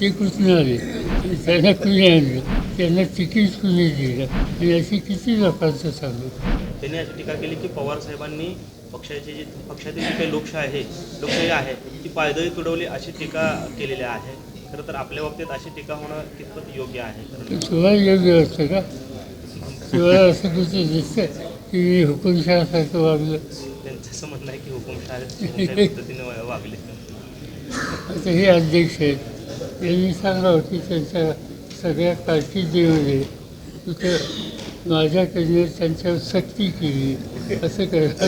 आले आणि त्यांना कुणी आणलं त्यांना तिकीट कुणी दिलं आणि अशी किती लोकांचं सांगू त्यांनी अशी टीका केली की पवार साहेबांनी पक्षाची जी पक्षातील जी काही लोकशाही आहे लोकशाही आहे ती पायदळी तुडवली अशी टीका केलेली आहे. खरं तर आपल्या बाबतीत अशी टीका होणं कितपत योग्य आहे. तुम्हाला योग्य असतं का? तुम्हाला असं कुठे दिसतं की मी हुकुमशहासारखं वागलं. त्यांचं असं म्हणणं आहे की हुकुमशाही हुकुमशाही पद्धतीने वागले. आता हे अध्यक्ष आहेत. यांनी सांगावं की त्यांच्या सगळ्या कारकिर्दीमध्ये तिथं माझ्याकडे त्यांच्यावर सक्ती केली. असं करायला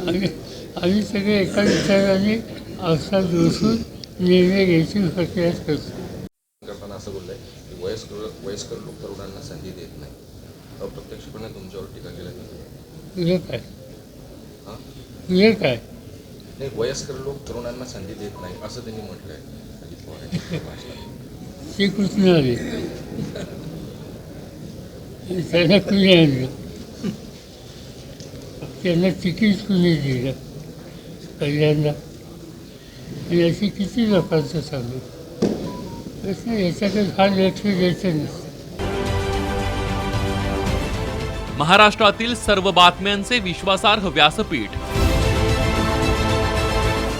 आम्ही आम्ही सगळे एका विचाराने अवसाद बसून निर्णय घ्यायची प्रक्रिया करतो. करताना असं बोललंय की वयस्कर वयस्कर लोक तरुणांना संधी देत नाही. अप्रत्यक्षपणे तुमच्यावर टीका केल्या तुझं काय हां? तुझं काय नाही वयस्कर लोक तरुणांना संधी देत नाही असं त्यांनी म्हटलंय. अजित पवार यांच्या भाषणात. श्रीकृष्ण आले. आणि त्यांना कुणी आणलं. त्यांना तिकीट कुणी दिलं पहिल्यांदा. आणि अशी किती लोकांचं सांगू? कसं याच्याकडे फार लक्ष द्यायचं नसतं. महाराष्ट्रातील सर्व बातम्यांचे विश्वासार्ह व्यासपीठ